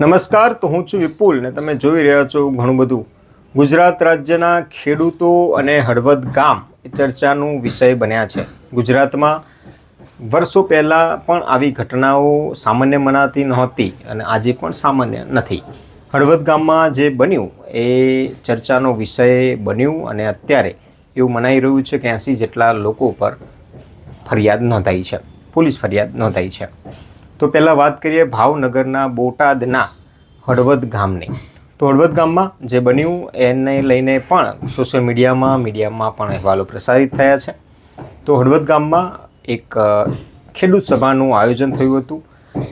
નમસ્કાર, તો હું છું વિપુલ ને તમે જોઈ રહ્યા છો ઘણું બધું. ગુજરાત રાજ્યના ખેડૂતો અને હળવદ ગામ એ ચર્ચાનું વિષય બન્યા છે. ગુજરાતમાં વર્ષો પહેલાં પણ આવી ઘટનાઓ સામાન્ય મનાતી નહોતી અને આજે પણ સામાન્ય નથી. હળવદ ગામમાં જે બન્યું એ ચર્ચાનો વિષય બન્યું અને અત્યારે એવું મનાઈ રહ્યું છે કે એંસી જેટલા લોકો પર ફરિયાદ નોંધાઈ છે. પોલીસ ફરિયાદ નોંધાઈ છે. તો પહેલાં વાત કરીએ ભાવનગરના બોટાદના હળવદ ગામની. તો હળવદ ગામમાં જે બન્યું, એને લઈને પણ સોશિયલ મીડિયામાં મીડિયામાં પણ અહેવાલો પ્રસારિત થયા છે. તો હળવદ ગામમાં એક ખેડૂત સભાનું આયોજન થયું હતું.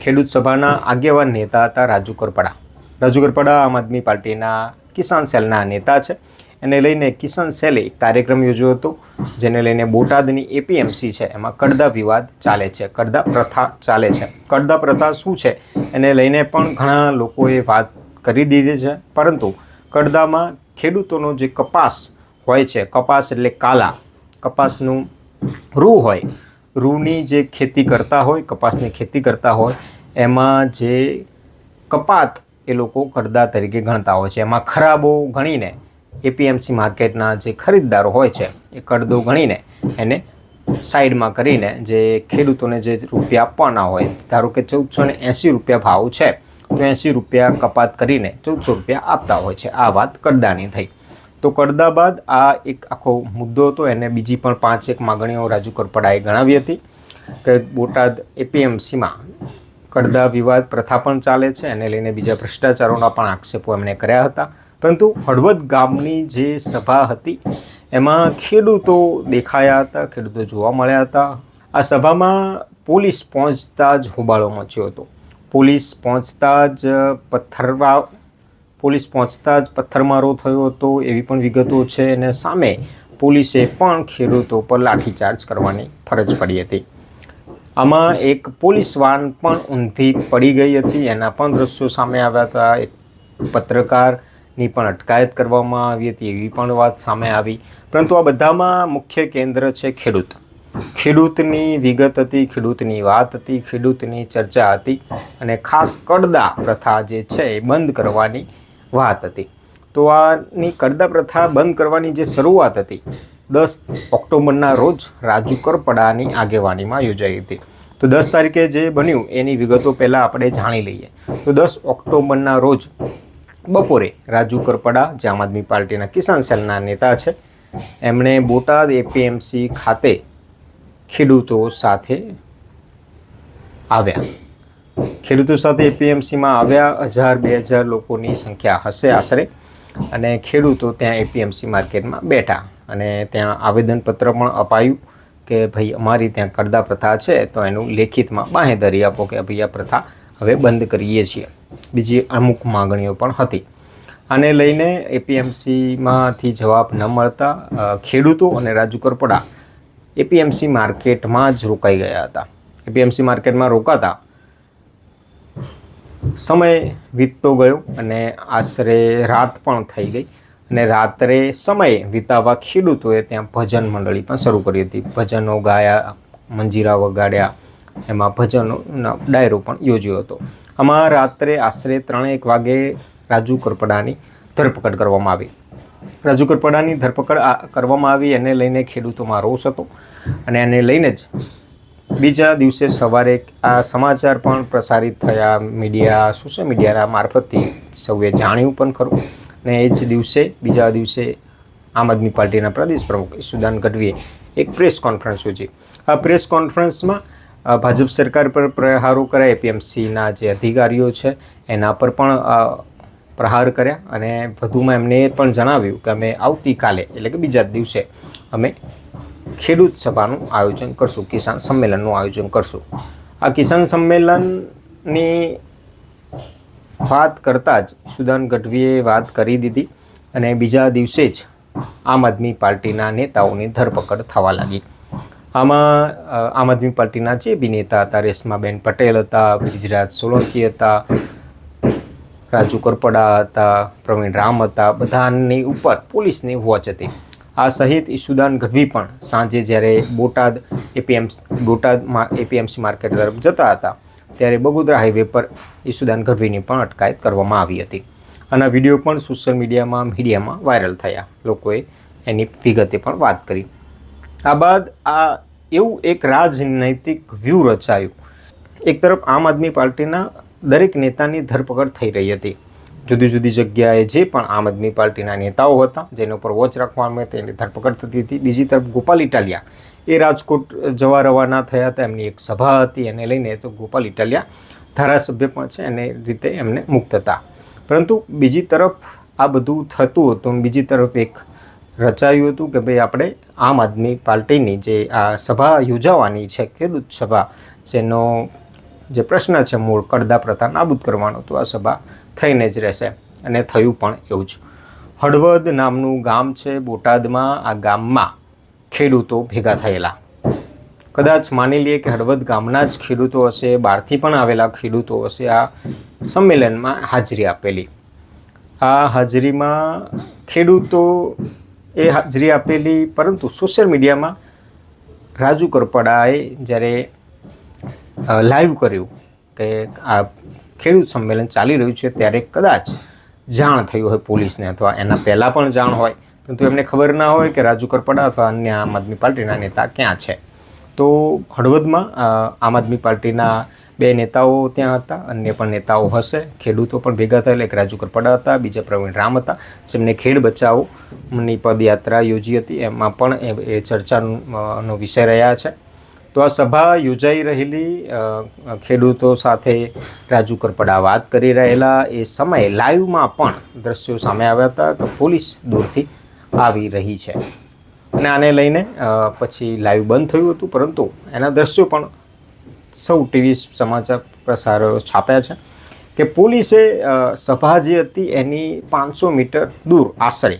ખેડૂત સભાના આગેવાન નેતા હતા રાજુ કરપડા. રાજુ કરપડા આમ આદમી પાર્ટીના કિસાન સેલના નેતા છે. એને લઈને કિસન સેલે કાર્યક્રમ યોજ્યો હતો, જેને લઈને બોટાદની એપીએમસી છે, એમાં કડદા વિવાદ ચાલે છે, કડદા પ્રથા ચાલે છે. કડદા પ્રથા શું છે? એને લઈને પણ ઘણા લોકોએ વાત કરી દીધી છે, પરંતુ કડદામાં ખેડૂતોનો જે કપાસ હોય છે, કપાસ એટલે કાલા, કપાસનું રૂ હોય, રૂની જે ખેતી કરતા હોય, કપાસની ખેતી કરતા હોય, એમાં જે કપાત એ લોકો કડદા તરીકે ગણતા હોય છે. એમાં ખરાબો ગણીને એપીએમસી માર્કેટના જે ખરીદદારો હોય છે, એ કડદો ગણીને એને સાઈડમાં કરીને જે ખેડૂતોને જે રૂપિયા આપવાના હોય, ધારો કે ચૌદસો ને એંસી રૂપિયા ભાવ છે, તો એંસી રૂપિયા કપાત કરીને ચૌદસો રૂપિયા આપતા હોય છે. આ વાત કડદાની થઈ. તો કડદા બાદ આ એક આખો મુદ્દો હતો, એને બીજી પણ પાંચ એક માગણીઓ રાજુ કરપડાએ ગણાવી હતી કે બોટાદ એપીએમસીમાં કડદા વિવાદ પ્રથા પણ ચાલે છે, એને લઈને બીજા ભ્રષ્ટાચારોના પણ આક્ષેપો એમણે કર્યા હતા. પરંતુ હળવદ ગામની જે સભા હતી, એમાં ખેડૂતો દેખાયા હતા, ખેડૂતો જોવા મળ્યા હતા. આ સભામાં પોલીસ પહોંચતા જ હોબાળો મચ્યો હતો. પોલીસ પહોંચતા જ પથ્થરવા, પોલીસ પહોંચતા જ પથ્થરમારો થયો હતો, એવી પણ વિગતો છે. અને સામે પોલીસે પણ ખેડૂતો પર લાઠીચાર્જ કરવાની ફરજ પડી હતી. આમાં એક પોલીસ વાન પણ ઊંધી પડી ગઈ હતી. એના પણ દ્રશ્યો સામે આવ્યા હતા. એક પત્રકારની પણ અટકાયત કરવામાં આવી હતી એવી પણ વાત સામે આવી. પરંતુ આ બધામાં મુખ્ય કેન્દ્ર છે ખેડૂત. ખેડૂતની વિગત હતી, ખેડૂતની વાત હતી, ખેડૂતની ચર્ચા હતી અને ખાસ કડદા પ્રથા જે છે એ બંધ કરવાની વાત હતી. તો આની કડદા પ્રથા બંધ કરવાની જે શરૂઆત હતી, દસ ઓક્ટોબરના રોજ રાજુ કરપડાની આગેવાનીમાં યોજાઈ હતી. તો દસ તારીખે જે બન્યું એની વિગતો પહેલાં આપણે જાણી લઈએ. તો દસ ઓક્ટોબરના રોજ બપોરે રાજુ કરપડા જે આમ આદમી પાર્ટીના કિસાન સેલના નેતા છે. એમણે બોટાદ એપીએમસી ખાતે ખેડૂતો સાથે આવ્યા. ખેડૂતો સાથે એપીએમસીમાં આવ્યા, હજાર બે હજાર લોકોની સંખ્યા હશે આશરે. અને ખેડૂતો ત્યાં એપીએમસી માર્કેટમાં બેઠા અને ત્યાં આવેદનપત્ર પણ અપાયું કે ભાઈ અમારી ત્યાં કરદા પ્રથા છે, તો એનું લેખિતમાં બાંહેધરી આપો કે ભાઈ આ પ્રથા હવે બંધ કરીએ છીએ. બીજી અમુક માગણીઓ પણ હતી. આને લઈને એપીએમસીમાંથી જવાબ ન મળતા ખેડૂતો અને રાજુ કરપડા એપીએમસી માર્કેટમાં જ રોકાઈ ગયા હતા. એપીએમસી માર્કેટમાં રોકાતા. સમય વીતતો ગયો અને આશરે રાત પણ થઈ ગઈ અને રાત્રે સમય વિતાવવા ખેડૂતોએ ત્યાં ભજન મંડળી પણ શરૂ કરી હતી. ભજનો ગાયા, મંજીરા વગાડ્યા, એમાં ભજનનો ડાયરો પણ યોજ્યો હતો. આમાં રાત્રે આશરે ત્રણેક વાગે રાજુ કરપડાની ધરપકડ કરવામાં આવી. રાજુ કરપડાની ધરપકડ કરવામાં આવી, એને લઈને ખેડૂતોમાં રોષ હતો અને એને લઈને જ બીજા દિવસે સવારે આ સમાચાર પણ પ્રસારિત થયા મીડિયા, સોશિયલ મીડિયાના મારફતથી સૌએ જાણ્યું પણ ખરું. અને એ જ દિવસે, બીજા દિવસે આમ આદમી પાર્ટીના પ્રદેશ પ્રમુખ ઈસુદાન ગઢવીએ એક પ્રેસ કોન્ફરન્સ યોજી. આ પ્રેસ કોન્ફરન્સમાં ભાજપ સરકાર પર પ્રહારો કર્યા, એપીએમસીના જે અધિકારીઓ છે, એના પર પણ પ્રહાર કર્યા અને વધુમાં એમને પણ જણાવ્યું કે અમે આવતીકાલે, એટલે કે બીજા દિવસે, અમે ખેડૂત સભાનું આયોજન કરશું, કિસાન સંમેલનનું આયોજન કરશું. આ કિસાન સંમેલનની વાત કરતાં જ સુદાન ગઢવીએ વાત કરી દીધી અને બીજા દિવસે જ આમ આદમી પાર્ટીના નેતાઓની ધરપકડ થવા લાગી. આમાં આમ આદમી પાર્ટીના જે બી નેતા હતા, રેશમાબેન પટેલ હતા બ્રિજરાજ સોલંકી હતા, રાજુ કરપડા હતા, પ્રવીણ રામ હતા, બધાની ઉપર પોલીસની વોચ હતી. આ સહિત ઈશુદાન ગઢવી પણ સાંજે જ્યારે બોટાદ એપીએમ બોટાદમાં એપીએમસી માર્કેટ તરફ જતા હતા, ત્યારે બગોદરા હાઈવે પર ઈશુદાન ગઢવીની પણ અટકાયત કરવામાં આવી હતી. અને વીડિયો પણ સોશિયલ મીડિયામાં મીડિયામાં વાયરલ થયા. લોકોએ એની વિગતે પણ વાત કરી. આ બાદ આ એવું એક રાજનૈતિક વ્યૂહ રચાયું. એક તરફ આમ આદમી પાર્ટીના દરેક નેતાની ધરપકડ થઈ રહી હતી. જુદી જુદી જગ્યાએ જે પણ આમ આદમી પાર્ટીના નેતાઓ હતા, જેના ઉપર વોચ રાખવામાં તેની ધરપકડ થતી હતી. બીજી તરફ ગોપાલ ઇટાલિયા. એ રાજકોટ જવા રવાના થયા હતા. એમની એક સભા હતી. એને લઈને તો ગોપાલ ઇટાલિયા ધારાસભ્ય પણ છે. એને રીતે એમને મુક્ત હતા. પરંતુ બીજી તરફ આ બધું થતું હતું. બીજી તરફ એક રચાયું હતું કે ભાઈ આપણે આમ આદમી પાર્ટીની જે આ સભા યોજાવાની છે, ખેડૂત સભા, જેનો જે પ્રશ્ન છે મૂળ કડદા પ્રથા નાબૂદ કરવાનો, તો આ સભા થઈને જ રહેશે અને થયું પણ એવું જ. હળવદ નામનું ગામ છે, બોટાદમાં આ ગામમાં ખેડૂતો ભેગા થયેલા. કદાચ માની લઈએ કે હળવદ ગામના જ ખેડૂતો હશે, બહારથી પણ આવેલા ખેડૂતો હશે, આ સંમેલનમાં હાજરી આપેલી. આ હાજરીમાં ખેડૂતો એ હાજરી આપેલી, પરંતુ સોશિયલ મીડિયામાં રાજુ કરપડાએ જ્યારે લાઈવ કર્યું કે આ ખેડૂત સંમેલન ચાલી રહ્યું છે, ત્યારે કદાચ જાણ થયું હોય પોલીસને અથવા એના પહેલાં પણ જાણ હોય. પરંતુ એમને ખબર ના હોય કે રાજુ કરપડા અથવા અન્ય આમ આદમી પાર્ટીના નેતા ક્યાં છે. તો હળવદમાં આમ આદમી પાર્ટીના બે નેતાઓ ત્યાં હતા, અન્ય પણ નેતાઓ હશે. ખેડૂતો પણ ભેગા થયેલા, એક રાજુ કરપડા હતા, બીજા પ્રવીણ રામ હતા, જેમને ખેડ બચાવોની પદયાત્રા યોજી હતી. એમાં પણ એ ચર્ચાનો વિષય રહ્યા છે. તો આ સભા યોજાઈ રહેલી ખેડૂતો સાથે રાજુ કરપડા વાત કરી રહેલા. એ સમયે લાઈવમાં પણ દ્રશ્યો સામે આવ્યા હતા કે પોલીસ દૂરથી આવી રહી છે. અને આને લઈને પછી લાઈવ બંધ થયું હતું, પરંતુ એના દ્રશ્યો પણ સૌ ટીવી સમાચાર પ્રસારો છાપ્યા છે કે પોલીસે સભા જે હતી એની પાંચસો મીટર દૂર આશરે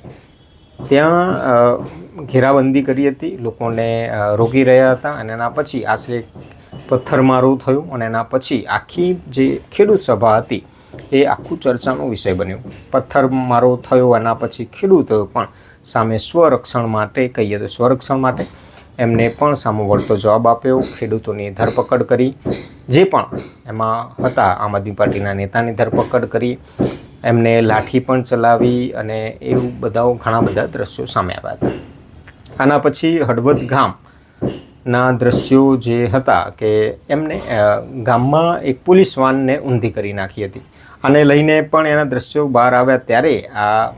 ત્યાં ઘેરાબંધી કરી હતી. લોકોને રોકી રહ્યા હતા અને એના પછી આશરે પથ્થરમારો થયું અને એના પછી આખી જે ખેડૂત સભા હતી એ આખું ચર્ચાનો વિષય બન્યો. પથ્થરમારો થયો એના પછી ખેડૂતો પણ સામે સ્વરક્ષણ માટે કહીએ તો સ્વરક્ષણ માટે એમને પણ સામો વળતો જવાબ આપ્યો. ખેડૂતોની ધરપકડ કરી. જે પણ એમાં હતા, આમ આદમી પાર્ટીના નેતાની ધરપકડ કરી. એમને લાઠી પણ ચલાવી અને એવું બધા ઘણા બધા દ્રશ્યો સામે આવ્યા હતા. આના પછી હળવદ ગામના દ્રશ્યો જે હતા કે એમને ગામમાં એક પોલીસ વાનને ઊંધી કરી નાખી હતી. આને લઈને પણ એના દ્રશ્યો બહાર આવ્યા ત્યારે આ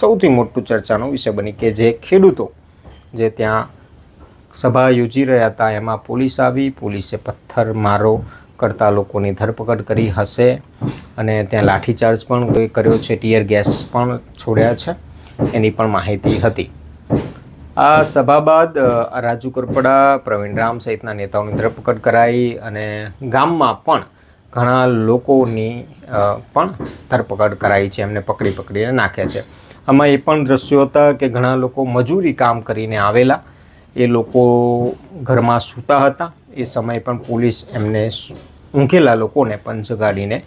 સૌથી મોટું ચર્ચાનો વિષય બની કે જે ખેડૂતો જે ત્યાં સભા યોજી રહ્યા હતા. એમાં પોલીસ આવી, પોલીસે પથ્થરમારો કરતા લોકોની ધરપકડ કરી હશે અને ત્યાં લાઠીચાર્જ પણ કર્યો છે, ટીયર ગેસ પણ છોડ્યા છે, એની પણ માહિતી હતી. આ સભા બાદ રાજુ કરપડા, પ્રવીણ રામ સહિતના નેતાઓની ધરપકડ કરાઈ અને ગામમાં પણ ઘણા લોકોની પણ ધરપકડ કરાઈ છે, એમને પકડી પકડીને નાખ્યા છે. આમાં એ પણ દ્રશ્યો હતા કે ઘણા લોકો મજૂરી કામ કરીને આવેલા એ લોકો ઘરમાં સૂતા હતા. એ સમયે પણ પોલીસ એમને ઊંઘેલા લોકોને પણ જગાડીને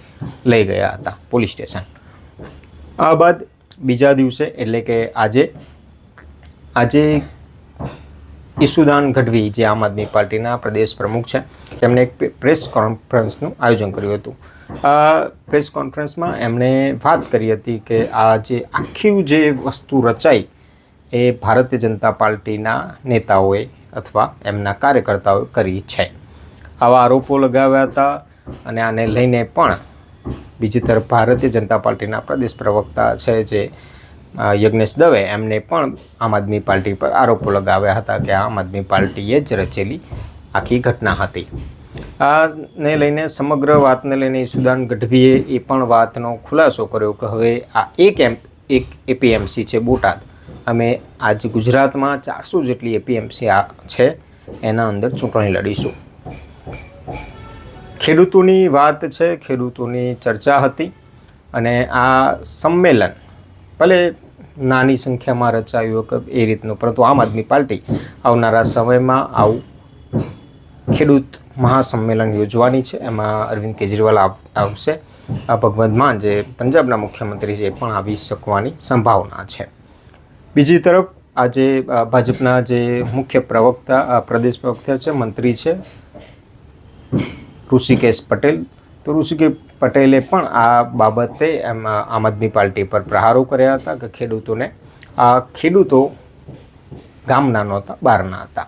લઈ ગયા હતા પોલીસ સ્ટેશન. આ બાદ બીજા દિવસે એટલે કે આજે આજે ઈસુદાન ગઢવી જે આમ આદમી પાર્ટીના પ્રદેશ પ્રમુખ છે, તેમણે એક પ્રેસ કોન્ફરન્સનું આયોજન કર્યું હતું. આ પ્રેસ કોન્ફરન્સમાં એમણે વાત કરી હતી કે આ જે આખી જે વસ્તુ રચાઈ એ ભારતીય જનતા પાર્ટીના નેતાઓએ અથવા એમના કાર્યકર્તાઓએ કરી છે. આવા આરોપો લગાવ્યા હતા અને આને લઈને પણ બીજી તરફ ભારતીય જનતા પાર્ટીના પ્રદેશ પ્રવક્તા છે જે યજ્ઞેશ દવે એમને પણ આમ આદમી પાર્ટી પર આરોપો લગાવ્યા હતા કે આમ આદમી પાર્ટીએ જ રચેલી આખી ઘટના હતી. આને લઈને સમગ્ર વાતને લઈને ઈસુદાન ગઢવીએ એ પણ વાતનો ખુલાસો કર્યો કે હવે આ એક એમ, એક એપીએમસી છે બોટાદ. અમે આજ ગુજરાતમાં ચારસો જેટલી એપીએમસી આ છે, એના અંદર ચૂંટણી લડીશું. ખેડૂતોની વાત છે, ખેડૂતોની ચર્ચા હતી અને આ સંમેલન ભલે નાની સંખ્યામાં રચાયું એ રીતનું, પરંતુ આમ આદમી પાર્ટી આવનારા સમયમાં આવું ખેડૂત મહાસંમેલન યોજવાની છે. એમાં અરવિંદ કેજરીવાલ આવશે. આ ભગવંત માન, જે પંજાબના મુખ્યમંત્રી છે, એ પણ આવી શકવાની સંભાવના છે. બીજી તરફ આજે ભાજપના જે મુખ્ય પ્રવક્તા પ્રદેશ પ્રવક્તા છે, મંત્રી છે, ઋષિકેશ પટેલ. તો ઋષિકેશ પટેલે પણ આ બાબતે એમ આમ આદમી પાર્ટી પર પ્રહારો કર્યા હતા કે ખેડૂતોને, આ ખેડૂતો ગામના નહોતા, બહારના હતા.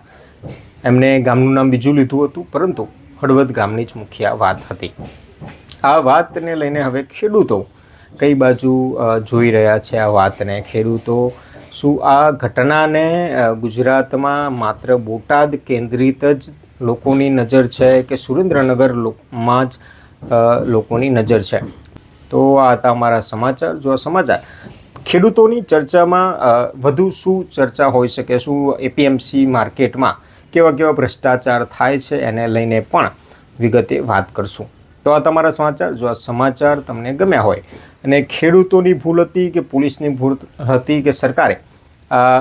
એમને ગામનું નામ બીજું લીધું હતું, પરંતુ હળવદ ગામની જ મુખ્ય વાત હતી. આ વાતને લઈને હવે ખેડૂતો કઈ બાજુ જોઈ રહ્યા છે આ વાતને? ખેડૂતો શું આ ઘટનાને ગુજરાતમાં માત્ર બોટાદ કેન્દ્રિત જ લોકોની નજર છે કે સુરેન્દ્રનગર લો- માં જ લોકોની નજર છે? તો આ હતા અમારા સમાચાર. જો સમાચાર, ખેડૂતોની ચર્ચામાં વધુ શું ચર્ચા હોઈ શકે? શું એપીએમસી માર્કેટમાં કેવા કેવા ભ્રષ્ટાચાર થાય છે? એને લઈને પણ વિગતે વાત કરશું. તો આ તમારા સમાચાર. જો આ સમાચાર તમને ગમ્યા હોય અને ખેડૂતોની ભૂલ હતી કે પોલીસની ભૂલ હતી કે સરકારે? આ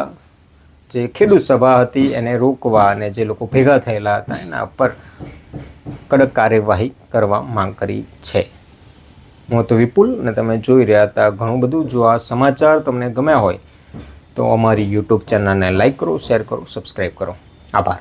જે ખેડૂત સભા હતી એને રોકવા અને જે લોકો ભેગા થયેલા હતા, એના પર કડક કાર્યવાહી કરવા માંગ કરી છે. હું તો વિપુલ અને તમે જોઈ રહ્યા હતા ઘણું બધું. જો આ સમાચાર તમને ગમ્યા હોય તો અમારી યુટ્યુબ ચેનલને લાઈક કરો, શેર કરો સબસ્ક્રાઈબ કરો. આભાર.